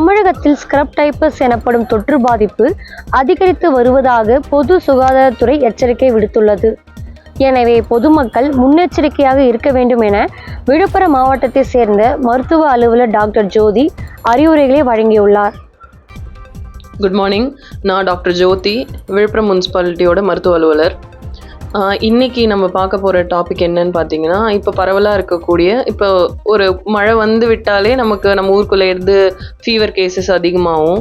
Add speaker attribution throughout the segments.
Speaker 1: தமிழகத்தில் ஸ்கிரப் டைப்பஸ் எனப்படும் தொற்று பாதிப்பு அதிகரித்து வருவதாக பொது சுகாதாரத்துறை எச்சரிக்கை விடுத்துள்ளது. எனவே பொதுமக்கள் முன்னெச்சரிக்கையாக இருக்க வேண்டும் என விழுப்புரம் மாவட்டத்தை சேர்ந்த மருத்துவ அலுவலர் டாக்டர் ஜோதி அறிவுரைகளை வழங்கியுள்ளார்.
Speaker 2: குட் மார்னிங் நான் டாக்டர் ஜோதி விழுப்புரம் முனிசிபாலிட்டியோட மருத்துவ அலுவலர். இன்றைக்கி இன்னைக்கு நம்ம பார்க்க போகிற டாபிக் என்னன்னு பார்த்தீங்கன்னா இப்போ பரவலாக இருக்கக்கூடிய இப்போ ஒரு மழை வந்து விட்டாலே நமக்கு நம்ம ஊருக்குள்ளே இருந்து ஃபீவர் கேசஸ் அதிகமாகும்.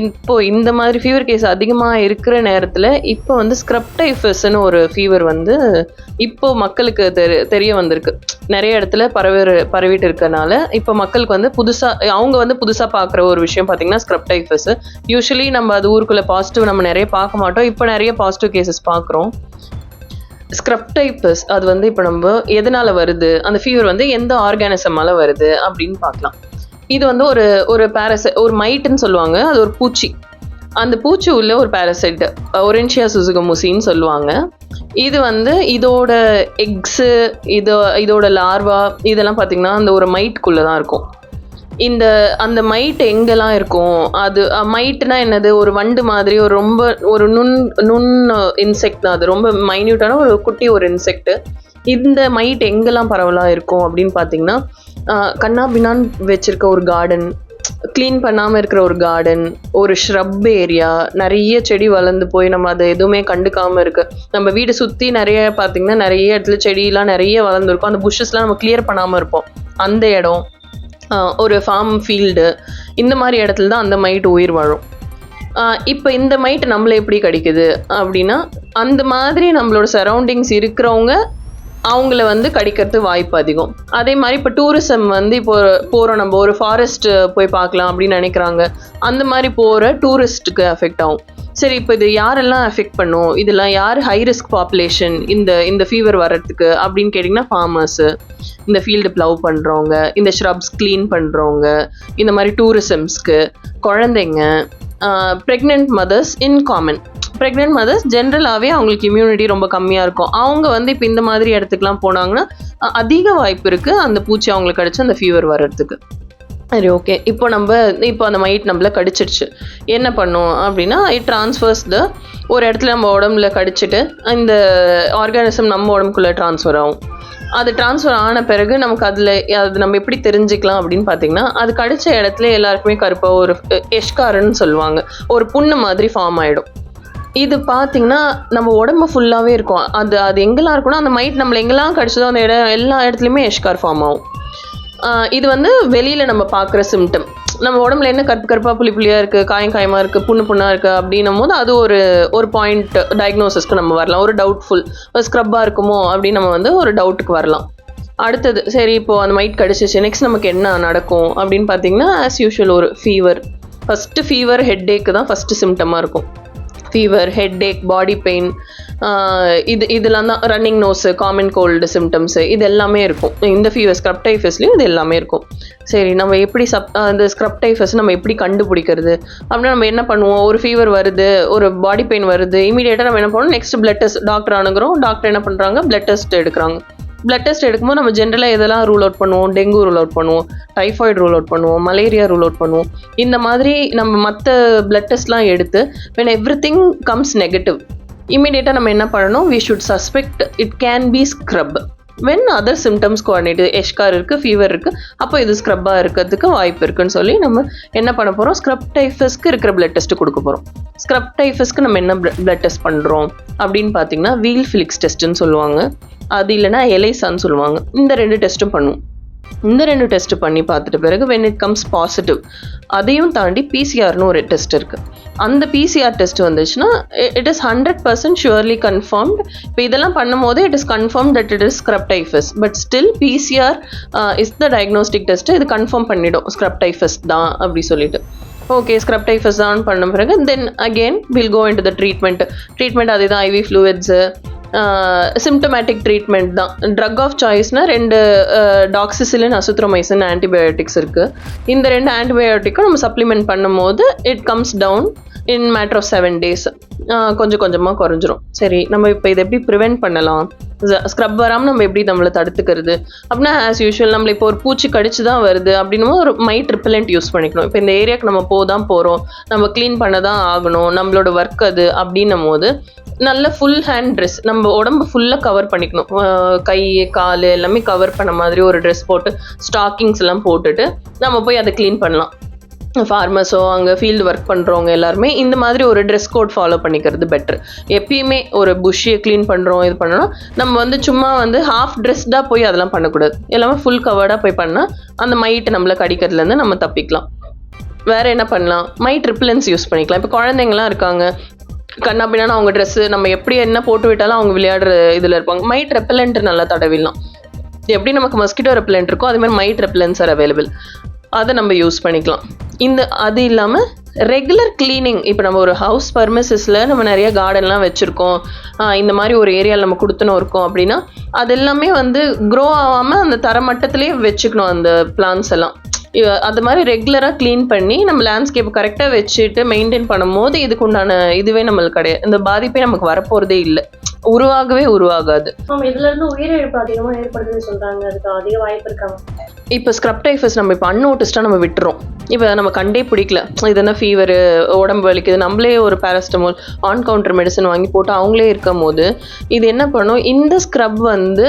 Speaker 2: இப்போது இந்த மாதிரி ஃபீவர் கேஸ் அதிகமாக இருக்கிற நேரத்தில் இப்போ வந்து ஸ்க்ரப்டைஃபஸ்ன்னு ஒரு ஃபீவர் வந்து இப்போ மக்களுக்கு தெரி தெரிய வந்திருக்கு. நிறைய இடத்துல பரவி பரவிட்டு இருக்கறனால இப்போ மக்களுக்கு வந்து புதுசாக அவங்க வந்து புதுசாக பார்க்குற ஒரு விஷயம் பார்த்தீங்கன்னா ஸ்க்ரப்டைஃபஸ் யூஸ்வலி நம்ம அது ஊருக்குள்ளே பாசிட்டிவ் நம்ம நிறைய பார்க்க மாட்டோம். இப்போ நிறைய பாசிட்டிவ் கேசஸ் பார்க்குறோம். ஸ்க்ரப்டைப்பஸ் அது வந்து இப்போ நம்ம எதனால் வருது? அந்த ஃபீவர் வந்து எந்த ஆர்கானிசமால் வருது அப்படின்னு பார்க்கலாம். இது வந்து ஒரு ஒரு பேரசை ஒரு மைட்டுன்னு சொல்லுவாங்க. அது ஒரு பூச்சி. அந்த பூச்சி உள்ள ஒரு பேரசைட் ஒரென்ஷியா சுசுகமுசின்னு சொல்லுவாங்க. இது வந்து இதோட எக்ஸு இதோ இதோட லார்வா இதெல்லாம் பார்த்தீங்கன்னா அந்த ஒரு மைட்குள்ளே தான் இருக்கும். இந்த அந்த மைட் எங்கெல்லாம் இருக்கும்? அது மைட்னா என்னது? ஒரு வண்டு மாதிரி ஒரு ரொம்ப ஒரு நுண் நுண் இன்செக்ட் தான் அது ரொம்ப மைன்யூட்டான ஒரு குட்டி ஒரு இன்செக்ட் இந்த மைட் எங்கெல்லாம் பரவலாக இருக்கும் அப்படின்னு பார்த்தீங்கன்னா கண்ணா பின்னான் வச்சிருக்க ஒரு கார்டன் க்ளீன் பண்ணாமல் இருக்கிற ஒரு கார்டன் ஒரு ஷ்ரப் ஏரியா நிறைய செடி வளர்ந்து போய் நம்ம அதை எதுவுமே கண்டுக்காமல் இருக்கு நம்ம வீடு சுற்றி நிறைய பார்த்திங்கன்னா நிறைய இடத்துல செடியெலாம் நிறைய வளர்ந்துருக்கும். அந்த புஷ்ஷஸ்லாம் நம்ம கிளியர் பண்ணாமல் இருப்போம். அந்த இடம். ஒரு ஃபார்ம் ஃபீல்டு இந்த மாதிரி இடத்துல தான் அந்த மைட் உயிர் வாழும். இப்போ இந்த மைட் நம்மளை எப்படி கடிக்குது அப்படின்னா அந்த மாதிரி நம்மளோட சரௌண்டிங்ஸ் இருக்கிறவங்க அவங்கள வந்து கடிக்கிறது வாய்ப்பு அதிகம். அதே மாதிரி இப்போ டூரிசம் வந்து இப்போ போகிறோம் நம்ம ஒரு ஃபாரஸ்ட் போய் பார்க்கலாம் அப்படின்னு நினைக்கிறாங்க. அந்த மாதிரி போகிற டூரிஸ்ட்டுக்கு அஃபெக்ட் ஆகும். சரி இப்போ இது யாரெல்லாம் அஃபெக்ட் பண்ணும்? இதெல்லாம் யார் ஹை ரிஸ்க் பாப்புலேஷன் இந்த இந்த ஃபீவர் வர்றதுக்கு அப்படின்னு கேட்டிங்கன்னா ஃபார்மர்ஸு இந்த ஃபீல்டு ப்ளவ் பண்ணுறவங்க இந்த ஷ்ரப்ஸ் க்ளீன் பண்ணுறவங்க இந்த மாதிரி டூரிசம்ஸ்க்கு குழந்தைங்க pregnant mothers in common pregnant mothers ஜென்ரலாகவே அவங்களுக்கு இம்யூனிட்டி ரொம்ப கம்மியாக இருக்கும். அவங்க வந்து இப்போ இந்த மாதிரி இடத்துக்குலாம் போனாங்கன்னா அதிக வாய்ப்பு இருக்குது அந்த பூச்சி அவங்களுக்கு கிடச்சி அந்த ஃபீவர் வர்றதுக்கு. சரி ஓகே இப்போ நம்ம இப்போ அந்த மைட் நம்மள கடிச்சிடுச்சு என்ன பண்ணும் அப்படின்னா இட் ட்ரான்ஸ்ஃபர்ஸ் த ஒரு இடத்துல நம்ம உடம்புல கடிச்சிட்டு இந்த ஆர்கானிசம் நம்ம உடம்புக்குள்ளே ட்ரான்ஸ்ஃபர் ஆகும். அது ட்ரான்ஸ்ஃபர் ஆன பிறகு நமக்கு அதில் அது நம்ம எப்படி தெரிஞ்சுக்கலாம் அப்படின்னு பார்த்தீங்கன்னா அது கடித்த இடத்துல எல்லாருக்குமே கருப்பாக ஒரு எஷ்காருன்னு சொல்லுவாங்க. ஒரு புண்ணு மாதிரி ஃபார்ம் ஆகிடும் இது பார்த்தீங்கன்னா நம்ம உடம்பு ஃபுல்லாகவே இருக்கும். அது அது எங்கெல்லாம் இருக்குன்னா அந்த மைட் நம்மளை எங்கெல்லாம் கடிச்சதோ அந்த இடம் எல்லா இடத்துலையுமே எஷ்கார் ஃபார்ம் ஆகும். இது வந்து வெளியில் நம்ம பார்க்குற சிம்டம் நம்ம உடம்புல என்ன கருப்பு கருப்பாக புளி புளியாக இருக்குது காயம் காயமாக இருக்குது புண்ணு புண்ணாக இருக்குது அப்படின்னும் போது அது ஒரு ஒரு பாயிண்ட் டயக்னோசிஸ்க்கு நம்ம வரலாம். ஒரு டவுட்ஃபுல் ஸ்க்ரப்பாக இருக்குமோ அப்படின்னு நம்ம வந்து ஒரு டவுட்டுக்கு வரலாம். அடுத்தது சரி இப்போது அந்த மைட் கடிச்சிச்சு நெக்ஸ்ட் நமக்கு என்ன நடக்கும் அப்படின்னு பார்த்தீங்கன்னா ஆஸ் யூஷுவல் ஒரு ஃபீவர் ஃபஸ்ட்டு ஃபீவர் ஹெட் ஏக்கு தான் ஃபஸ்ட்டு சிம்டமாக இருக்கும். ஃபீவர் ஹெட் ஏக் பாடி பெயின் இது இதெல்லாம் தான் running nose common cold symptoms இது எல்லாமே இருக்கும். இந்த ஃபீவர் ஸ்க்ரப்டைஃபஸ்லேயும் இது எல்லாமே இருக்கும். சரி நம்ம எப்படி சப் அந்த ஸ்க்ரப்டைஃபஸ் நம்ம எப்படி கண்டுபிடிக்கிறது? அப்படின்னா நம்ம என்ன பண்ணுவோம்? ஒரு ஃபீவர் வருது ஒரு பாடி பெயின் வருது இமீடியட்டாக நம்ம என்ன பண்ணுவோம்? நெக்ஸ்ட் பிளட் டெஸ்ட் டாக்டர் அணுகிறோம். டாக்டர் என்ன பண்ணுறாங்க பிளட் டெஸ்ட் எடுக்கிறாங்க. பிளட் டெஸ்ட் எடுக்கும்போது நம்ம ஜென்ரலாக இதெல்லாம் ரூல் அவுட் பண்ணுவோம்? டெங்கு ரூல் அவுட் பண்ணுவோம். டைஃபாய்டு ரூல் அவுட் பண்ணுவோம். மலேரியா ரூல் அவுட் பண்ணுவோம். இந்த மாதிரி நம்ம மற்ற பிளட் டெஸ்ட்லாம் எடுத்து when everything comes negative இமீடியட்டாக நம்ம என்ன பண்ணணும்? We should suspect it can be scrub when other symptoms coordinate eschar இருக்குது ஃபீவர் இருக்குது அப்போ இது ஸ்க்ரப்பாக இருக்கிறதுக்கு வாய்ப்பு இருக்குன்னு சொல்லி நம்ம என்ன பண்ண போகிறோம் ஸ்க்ரப் டைஃபஸ்க்கு இருக்கிற பிளட் டெஸ்ட் கொடுக்க போகிறோம் ஸ்க்ரப் டைஃபஸ்க்கு நம்ம என்ன பிளட் டெஸ்ட் பண்ணுறோம் அப்படின்னு பார்த்தீங்கன்னா வீல் ஃபிலிக்ஸ் டெஸ்ட்டுன்னு சொல்லுவாங்க. அது இல்லைன்னா எலைசான்னு சொல்லுவாங்க. இந்த ரெண்டு டெஸ்ட்டும் பண்ணுவோம். இந்த ரெண்டு டெஸ்ட் பண்ணி பார்த்துட்ட பிறகு வென் இட் கம்ஸ் பாசிட்டிவ் அதையும் தாண்டி பிசிஆர்னு ஒரு டெஸ்ட் இருக்குது அந்த பிசிஆர் டெஸ்ட் வந்துச்சுன்னா it is hundred percent surely confirmed இப்போ இதெல்லாம் பண்ணும்போது it is confirm that it is scrub typhus but still PCR is the diagnostic test இது கன்ஃபார்ம் பண்ணிடும். ஸ்க்ரப்டைஃபஸ் தான் அப்படி சொல்லிட்டு. ஓகே ஸ்க்ரப்டைஃபஸ் தான் பண்ண பிறகு then again will go into the treatment treatment அதுதான் ஐவி ஃப்ளூயிட்ஸு சிம்டமேட்டிக் ட்ரீட்மெண்ட் தான். ட்ரக் ஆஃப் சாய்ஸ்னால் ரெண்டு டாக்ஸிசிலின் அசுத்ரோமைசின் ஆன்டிபயோட்டிக்ஸ் இருக்குது இந்த ரெண்டு ஆன்டிபயோட்டிக்கும் நம்ம சப்ளிமெண்ட் பண்ணும்போது it comes down in matter of seven days கொஞ்சம் கொஞ்சமாக குறைஞ்சிரும். சரி நம்ம இப்போ இதை எப்படி ப்ரிவெண்ட் பண்ணலாம்? ஸ்க்ரப் வராமல் நம்ம எப்படி நம்மளை தடுத்துக்கிறது? அப்படின்னா ஆஸ் யூஷுவல் நம்மள இப்போ ஒரு பூச்சி கடிச்சு தான் வருது அப்படின்னும் ஒரு மைட் ரிப்பலண்ட் யூஸ் பண்ணிக்கணும். இப்போ இந்த ஏரியாவுக்கு நம்ம போதான் போகிறோம் நம்ம க்ளீன் பண்ண தான் ஆகணும். நம்மளோட ஒர்க் அது அப்படின்னும் போது நல்ல ஃபுல் ஹேண்ட் ட்ரெஸ் நம்ம உடம்பு ஃபுல்லாக கவர் பண்ணிக்கணும். கை கால் எல்லாமே கவர் பண்ண மாதிரி ஒரு ட்ரெஸ் போட்டு ஸ்டாக்கிங்ஸ் எல்லாம் போட்டுட்டு நம்ம போய் அதை க்ளீன் பண்ணலாம். ஃபார்மர்ஸோ அங்கே ஃபீல்டு ஒர்க் பண்ணுறவங்க எல்லாருமே இந்த மாதிரி ஒரு ட்ரெஸ் கோட் ஃபாலோ பண்ணிக்கிறது பெட்டர் எப்பயுமே ஒரு புஷ்ஷியை க்ளீன் பண்ணுறோம் இது பண்ணணும் நம்ம வந்து சும்மா வந்து ஹாஃப் ட்ரெஸ்டாக போய் அதெல்லாம் பண்ணக்கூடாது. எல்லாமே ஃபுல் கவர்டாக போய் பண்ணால் அந்த மைட்டு நம்மளை கடிக்கிறதுலேருந்து நம்ம தப்பிக்கலாம். வேறு என்ன பண்ணலாம்? மைட் ரிப்ளன்ஸ் யூஸ் பண்ணிக்கலாம். இப்போ குழந்தைங்கலாம் இருக்காங்க கண்ணா பின்னா அவங்க ட்ரெஸ்ஸு நம்ம எப்படி என்ன போட்டு விட்டாலும் அவங்க விளையாடுற இதில் இருப்பாங்க. மைட் ரெப்பலண்ட் நல்லா தடவிடலாம். எப்படி நமக்கு மஸ்கிட்டோ ரெப்பலண்ட் இருக்கோ அதே மாதிரி மைட் ரெப்பலன்ஸ் ஆர் அவைலபிள் அதை நம்ம யூஸ் பண்ணிக்கலாம். இந்த அது இல்லாமல் ரெகுலர் க்ளீனிங் இப்போ நம்ம ஒரு ஹவுஸ் பர்மிசஸில் நம்ம நிறைய கார்டன்லாம் வச்சுருக்கோம். இந்த மாதிரி ஒரு ஏரியாவில் நம்ம கொடுத்துனோம் இருக்கோம் அப்படின்னா அது எல்லாமே வந்து க்ரோ ஆகாமல் அந்த தரமட்டத்திலே வச்சுக்கணும் அந்த பிளான்ஸ் எல்லாம். அது மாதிரி ரெகுலராக க்ளீன் பண்ணி நம்ம லேண்ட்ஸ்கேப் கரெக்டாக வச்சுட்டு மெயின்டைன் பண்ணும்போது இதுக்கு உண்டான இதுவே நம்மளுக்கு கிடையாது இந்த பாதிப்பே நமக்கு வரப்போகிறதே இல்லை. உருவாகவே உருவாகாது.
Speaker 1: இதுல இருந்து உயிரிழப்பு அதிகமா ஏற்படுதுன்னு சொல்றாங்க. அதுக்கு அதிக வாய்ப்பு இருக்காங்க
Speaker 2: இப்போ ஸ்க்ரப் டைஃபஸ் நம்ம இப்போ அன்நோட்டிஸ்டாக நம்ம விட்டுறோம். இப்போ நம்ம கண்டே பிடிக்கல. இது என்ன ஃபீவரு உடம்பு வலிக்குது. நம்மளே ஒரு பேரஸ்டமால் ஆன் கவுண்டர் மெடிசன் வாங்கி போட்டு அவங்களே இருக்கும் போது இது என்ன பண்ணும்? இந்த ஸ்க்ரப் வந்து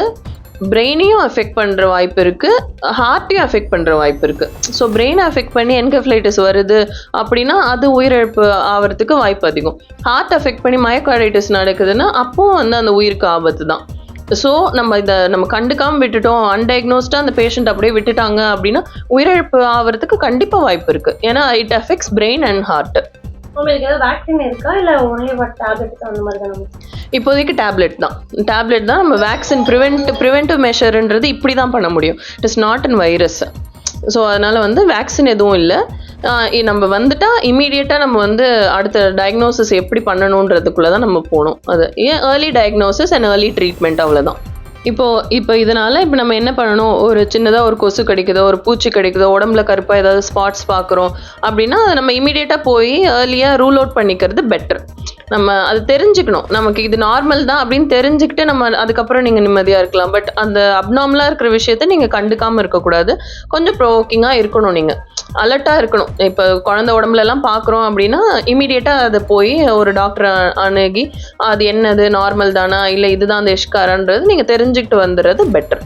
Speaker 2: பிரெயினையும் அஃபெக்ட் பண்ணுற வாய்ப்பு இருக்குது ஹார்ட்டையும் அஃபெக்ட் பண்ணுற வாய்ப்பு இருக்குது ஸோ பிரெயினை அஃபெக்ட் பண்ணி என்கெஃப்ளைட்டிஸ் வருது அப்படின்னா அது உயிரிழப்பு ஆகிறதுக்கு வாய்ப்பு அதிகம். ஹார்ட் அஃபெக்ட் பண்ணி மயக்கார்டைட்டிஸ் நடக்குதுன்னா அப்போவும் வந்து அந்த உயிருக்கு ஆபத்து தான். ஸோ நம்ம இதை நம்ம கண்டுக்காமல் விட்டுட்டோம் அன்டயக்னோஸ்டாக அந்த பேஷண்ட் அப்படியே விட்டுட்டாங்க அப்படின்னா உயிரிழப்பு ஆகிறதுக்கு கண்டிப்பாக வாய்ப்பு இருக்குது ஏன்னா it affects brain and heart
Speaker 1: உங்களுக்கு ஏதாவது வேக்சின் இருக்கா? இல்ல ஒன்லி ஒரு டேப்லெட் அந்த மாதிரி தான்
Speaker 2: இப்போதைக்கு டேப்லெட் தான். டேப்லெட் தான் நம்ம வேக்சின் ப்ரிவென்ட் ப்ரிவென்டிவ் மெஷர்ன்றது இப்படி தான் பண்ண முடியும். It is not an virus so அதனால் வந்து வேக்சின் எதுவும் இல்லை. நம்ம வந்துட்டால் இமீடியட்டாக நம்ம வந்து அடுத்த டயக்னோசிஸ் எப்படி பண்ணணுன்றதுக்குள்ளே தான் நம்ம போகணும். அது ஏன் early diagnosis and early treatment அவ்வளோதான் இப்போ இப்போ இதனால இப்போ நம்ம என்ன பண்ணணும்? ஒரு சின்னதாக ஒரு கொசு கிடைக்குதோ ஒரு பூச்சி கிடைக்குதோ உடம்புல கருப்பாக ஏதாவது ஸ்பாட்ஸ் பார்க்குறோம் அப்படின்னா அதை நம்ம இமீடியட்டாக போய் ஏர்லியாக ரூல் அவுட் பண்ணிக்கிறது பெட்டர் நம்ம அது தெரிஞ்சுக்கணும். நமக்கு இது நார்மல் தான் அப்படின்னு தெரிஞ்சுக்கிட்டு நம்ம அதுக்கப்புறம் நீங்கள் நிம்மதியாக இருக்கலாம். பட் அந்த அப்நார்மலாக இருக்கிற விஷயத்த நீங்கள் கண்டுக்காமல் இருக்கக்கூடாது. கொஞ்சம் ப்ரோவோக்கிங்காக இருக்கணும் நீங்கள் அலர்ட்டாக இருக்கணும். இப்போ குழந்த உடம்புலலாம் பார்க்குறோம் அப்படின்னா இமீடியட்டாக அதை போய் ஒரு டாக்டரை அணுகி அது என்னது? நார்மல் தானா? இல்லை இதுதான் அந்த எஷ்காரான்றது. நீங்கள் தெரிஞ்சுக்கிட்டு வந்துடுறது பெட்டர்